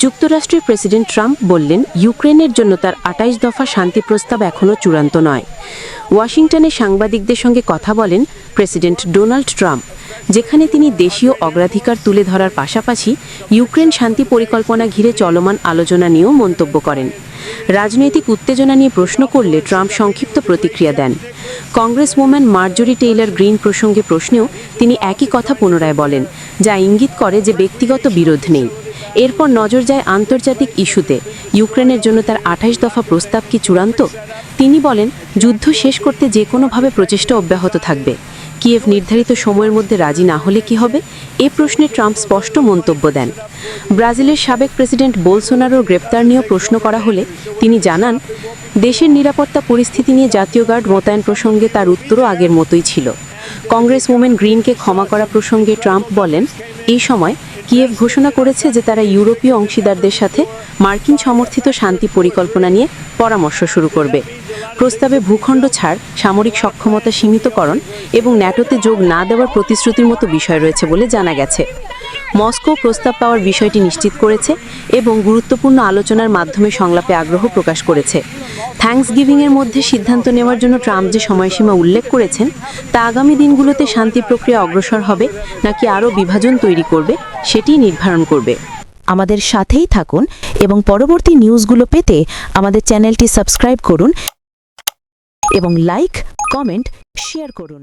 যুক্তরাষ্ট্রের president Trump বললেন, ইউক্রেনের জন্য তার আটাইশ দফা শান্তি প্রস্তাব এখনও চূড়ান্ত নয়। ওয়াশিংটনে সাংবাদিকদের সঙ্গে কথা বলেন প্রেসিডেন্ট ডোনাল্ড ট্রাম্প, যেখানে তিনি দেশীয় অগ্রাধিকার তুলে ধরার পাশাপাশি ইউক্রেন শান্তি পরিকল্পনা ঘিরে চলমান আলোচনা নিয়েও মন্তব্য করেন। রাজনৈতিক উত্তেজনা নিয়ে প্রশ্ন করলে ট্রাম্প সংক্ষিপ্ত প্রতিক্রিয়া দেন। কংগ্রেসওম্যান মার্জরি টেইলার গ্রিন প্রসঙ্গে প্রশ্নেও তিনি একই কথা পুনরায় বলেন, যা ইঙ্গিত করে যে ব্যক্তিগত বিরোধ নেই। এরপর নজর যায় আন্তর্জাতিক ইস্যুতে। ইউক্রেনের জন্য তার আঠাশ দফা প্রস্তাব কি চূড়ান্ত? তিনি বলেন, যুদ্ধ শেষ করতে যে কোনোভাবে প্রচেষ্টা অব্যাহত থাকবে। কিয়েভ নির্ধারিত সময়ের মধ্যে রাজি না হলে কি হবে? এ প্রশ্নে ট্রাম্প স্পষ্ট মন্তব্য দেন। ব্রাজিলের সাবেক প্রেসিডেন্ট বোলসোনারোর গ্রেপ্তার নিয়েও প্রশ্ন করা হলে তিনি জানান, দেশের নিরাপত্তা পরিস্থিতি নিয়ে জাতীয় গার্ড মোতায়েন প্রসঙ্গে তার উত্তরও আগের মতোই ছিল। কংগ্রেস ওমেন গ্রিনকে ক্ষমা করা প্রসঙ্গে ট্রাম্প বলেন, এই সময় কিয়েভ ঘোষণা করেছে যে তারা ইউরোপীয় অংশীদারদের সাথে মার্কিন সমর্থিত শান্তি পরিকল্পনা নিয়ে পরামর্শ শুরু করবে। প্রস্তাবে ভূখণ্ড ছাড়, সামরিক সক্ষমতা সীমিতকরণ এবং ন্যাটোতে যোগ না দেওয়ার প্রতিশ্রুতির মতো বিষয় রয়েছে বলে জানা গেছে। মস্কো প্রস্তাব পাওয়ার বিষয়টি নিশ্চিত করেছে এবং গুরুত্বপূর্ণ আলোচনার মাধ্যমে সংলাপে আগ্রহ প্রকাশ করেছে। থ্যাঙ্কস গিভিংয়ের মধ্যে সিদ্ধান্ত নেওয়ার জন্য ট্রাম্প যে সময়সীমা উল্লেখ করেছেন, তা আগামী দিনগুলোতে শান্তি প্রক্রিয়া অগ্রসর হবে নাকি আরও বিভাজন তৈরি করবে, সেটিই নির্ধারণ করবে। আমাদের সাথেই থাকুন এবং পরবর্তী নিউজগুলো পেতে আমাদের চ্যানেলটি সাবস্ক্রাইব করুন এবং লাইক, কমেন্ট, শেয়ার করুন।